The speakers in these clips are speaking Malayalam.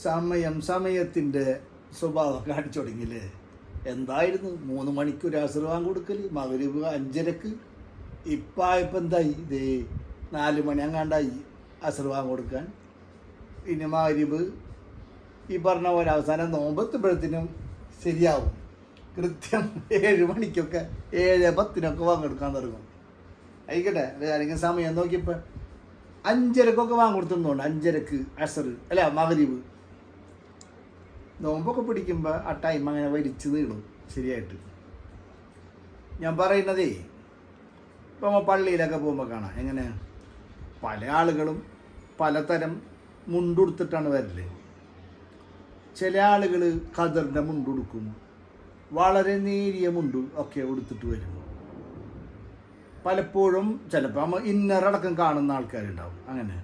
സമയം സമയത്തിന്റെ സ്വഭാവം കാണിച്ചു തുടങ്ങിയില്ലേ? എന്തായിരുന്നു? മൂന്ന് മണിക്കൂർ ആശീർവാദം കൊടുക്കൽ മകരീവ് അഞ്ചരക്ക്. ഇപ്പം ഇപ്പം എന്തായി? ഇതേ നാല് മണി അങ്ങാണ്ടായി ആശീർവാദം കൊടുക്കാൻ. പിന്നെ മകരീവ് ഈ പറഞ്ഞ പോലെ അവസാനം നോമ്പെത്തുമ്പോഴത്തേനും ശരിയാവും. കൃത്യം ഏഴ് മണിക്കൊക്കെ ഏഴ് പത്തിനൊക്കെ വാങ്ങെടുക്കാൻ തുടങ്ങും. ആയിക്കട്ടെ അല്ലെങ്കിൽ സമയം നോക്കിയപ്പോൾ അഞ്ചരക്കൊക്കെ വാങ്ങിക്കൊടുത്തുന്നുണ്ട് അഞ്ചരക്ക് അസർ അല്ല മകരീവ് നോമ്പൊക്കെ പിടിക്കുമ്പോൾ ആ ടൈം അങ്ങനെ വലിച്ചു നീളും ശരിയായിട്ട്. ഞാൻ പറയുന്നതേ ഇപ്പോൾ പള്ളിയിലൊക്കെ പോകുമ്പോൾ കാണാം എങ്ങനെ? പല ആളുകളും പലതരം മുണ്ടുടുത്തിട്ടാണ് വരൽ. ചില ആളുകൾ കതറിന്റെ മുണ്ടുടുക്കും വളരെ നേരിയ മുണ്ട് ഒക്കെ ഉടുത്തിട്ട് വരും. പലപ്പോഴും ചിലപ്പോൾ നമ്മൾ ഇന്നറടക്കം കാണുന്ന ആൾക്കാരുണ്ടാവും അങ്ങനെ.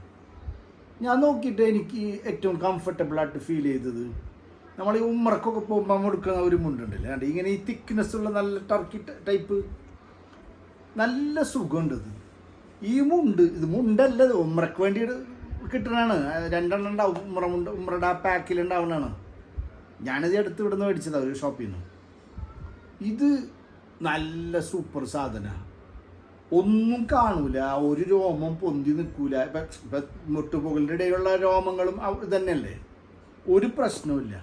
ഞാൻ നോക്കിയിട്ട് എനിക്ക് ഏറ്റവും കംഫർട്ടബിളായിട്ട് ഫീൽ ചെയ്തത് നമ്മൾ ഈ ഉമ്മറക്കൊക്കെ പോകുമ്പോൾ കൊടുക്കുന്ന ഒരു മുണ്ടുണ്ടല്ലേ? കണ്ടോ? ഇങ്ങനെ ഈ തിക്നെസ് ഉള്ള നല്ല ടർക്കി ടൈപ്പ് നല്ല സുഖമുണ്ട് ഇത്. ഈ മുണ്ട് ഇത് മുണ്ടല്ല ഇത് ഉമ്മറക്ക് വേണ്ടി കിട്ടണതാണ് രണ്ടെണ്ണം ഉണ്ടാവും. ഉമ്മറ മുണ്ട് ഉമ്മറയുടെ ആ പാക്കിൽ ഉണ്ടാവുന്നതാണ്. ഞാനിത് എടുത്ത് ഇവിടുന്ന് മേടിച്ചതാണ് ഒരു ഷോപ്പിൽ നിന്ന് ഇത് നല്ല സൂപ്പർ സാധനമാണ് ഒന്നും കാണൂല. ഒരു രോമം പൊന്തി നിൽക്കൂല ഇപ്പം ഇപ്പം മുട്ടുപുകളുടെ ഇടയിലുള്ള രോമങ്ങളും ഇതന്നെയല്ലേ? ഒരു പ്രശ്നവുമില്ല.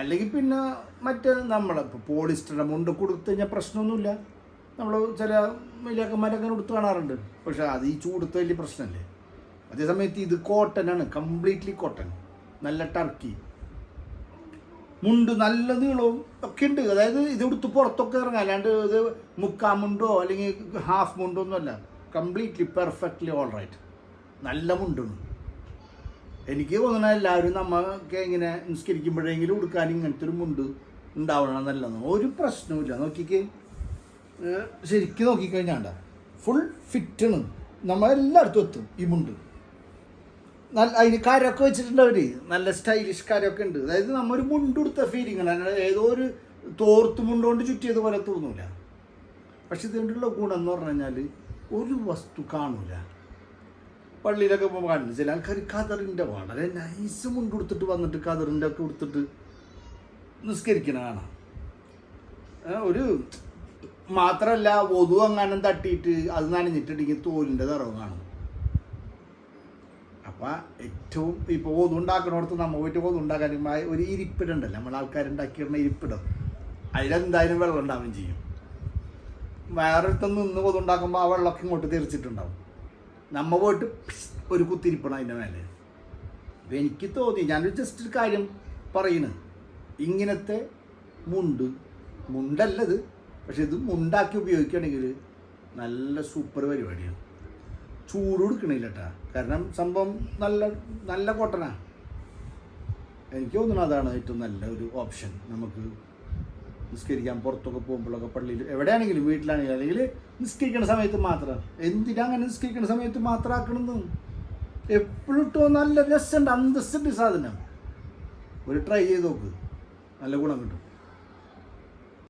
അല്ലെങ്കിൽ പിന്നെ മറ്റേ നമ്മളെ ഇപ്പോൾ പോളിസ്റ്ററിന്റെ മുണ്ട് കൊടുത്തു കഴിഞ്ഞാൽ പ്രശ്നമൊന്നുമില്ല. നമ്മൾ ചില വലിയക്കന്മാരൊക്കെ കൊടുത്ത് കാണാറുണ്ട്. പക്ഷെ അത് ഈ ചൂടത്ത് വലിയ പ്രശ്നമല്ലേ? അതേസമയത്ത് ഇത് കോട്ടനാണ് കംപ്ലീറ്റ്ലി കോട്ടൺ നല്ല ടർക്കി. മുണ്ട് നല്ല നീളവും ഒക്കെ ഉണ്ട്. അതായത് ഇത് എടുത്ത് പുറത്തൊക്കെ ഇറങ്ങാം. അല്ലാണ്ട് ഇത് മുക്കാ മുണ്ടോ അല്ലെങ്കിൽ ഹാഫ് മുണ്ടോ ഒന്നുമല്ല. Completely perfectly all right. നല്ല മുണ്ടാണ്. എനിക്ക് തോന്നുന്ന എല്ലാവരും നമ്മൾക്ക് ഇങ്ങനെ നിസ്കരിക്കുമ്പോഴെങ്കിലും ഉടുക്കാൻ ഇങ്ങനത്തെ ഒരു മുണ്ട് ഉണ്ടാവണം എന്നല്ലെന്ന് ഒരു പ്രശ്നവുമില്ല നോക്കിക്കേ. ശരിക്കും നോക്കിക്കഴിഞ്ഞാണ്ട ഫുൾ ഫിറ്റാണ് നമ്മളെല്ലായിടത്തും എത്തും ഈ മുണ്ട് നല്ല അതിന് കാര്യമൊക്കെ വെച്ചിട്ടുണ്ട് നല്ല സ്റ്റൈലിഷ് കാര്യമൊക്കെ ഉണ്ട്. അതായത് നമ്മ ഒരു കൊടുത്ത ഫീലിംഗ് ആണ്. ഏതോ ഒരു തോർത്ത് മുണ്ടുകൊണ്ട് ചുറ്റിയത് പോലെ തോന്നൂല. പക്ഷെ ഇതിനുള്ള ഗുണം എന്ന് പറഞ്ഞു കഴിഞ്ഞാൽ ഒരു വസ്തു കാണൂല. പള്ളിയിലൊക്കെ പോകുമ്പോൾ കാണില്ല? ചില ആൾക്കാർ കതറിന്റെ വളരെ നൈസ് മുണ്ട് കൊടുത്തിട്ട് വന്നിട്ട് കതറിന്റെ ഒക്കെ കൊടുത്തിട്ട് നിസ്കരിക്കണ കാണാം. ഒരു മാത്രമല്ല വധു അങ്ങാനും തട്ടിയിട്ട് അത് നനഞ്ഞിട്ടുണ്ടെങ്കിൽ തോലിന്റെ തറവ് കാണും. അപ്പം ഏറ്റവും ഇപ്പോൾ ഓതുണ്ടാക്കണോടത്ത് നമ്മൾ പോയിട്ട് ഓതുണ്ടാക്കാൻ ഒരു ഇരിപ്പിടുണ്ടല്ലോ. നമ്മൾ ആൾക്കാരുണ്ടാക്കിയിരുന്ന ഇരിപ്പിടം. അതിലെന്തായാലും വെള്ളം ഉണ്ടാവുകയും ചെയ്യും. വേറൊരുത്തം നിന്ന് ഓതുണ്ടാക്കുമ്പോൾ ആ വെള്ളമൊക്കെ ഇങ്ങോട്ട് തെറിച്ചിട്ടുണ്ടാവും. നമ്മ പോയിട്ട് ഒരു കുത്തിരിപ്പണം അതിന്റെ മേലെ. അപ്പം എനിക്ക് തോന്നി ഞാനൊരു ജസ്റ്റ് ഒരു കാര്യം പറയുന്നു ഇങ്ങനത്തെ മുണ്ട് മുണ്ടല്ലത് പക്ഷെ ഇത് മുണ്ടാക്കി ഉപയോഗിക്കുകയാണെങ്കിൽ നല്ല സൂപ്പർ പരിപാടിയാണ്. ചൂട് കൊടുക്കണില്ല കേട്ടാ കാരണം സംഭവം നല്ല നല്ല കോട്ടനാണ് എനിക്ക് തോന്നുന്നു അതാണ് ഏറ്റവും നല്ല ഒരു ഓപ്ഷൻ നമുക്ക് നിസ്കരിക്കാൻ പുറത്തൊക്കെ പോകുമ്പോഴൊക്കെ പള്ളിയിൽ എവിടെയാണെങ്കിലും വീട്ടിലാണെങ്കിലും അല്ലെങ്കിൽ നിസ്കരിക്കുന്ന സമയത്ത് മാത്രം. എന്തിനാ അങ്ങനെ നിസ്കരിക്കുന്ന സമയത്ത് മാത്രം ആക്കണമെന്ന് എപ്പോഴും ഇട്ടോ നല്ല രസമുണ്ട് അന്തസ്സുണ്ട് സാധനം. ഒരു ട്രൈ ചെയ്ത് നോക്ക്. നല്ല ഗുണം കിട്ടും.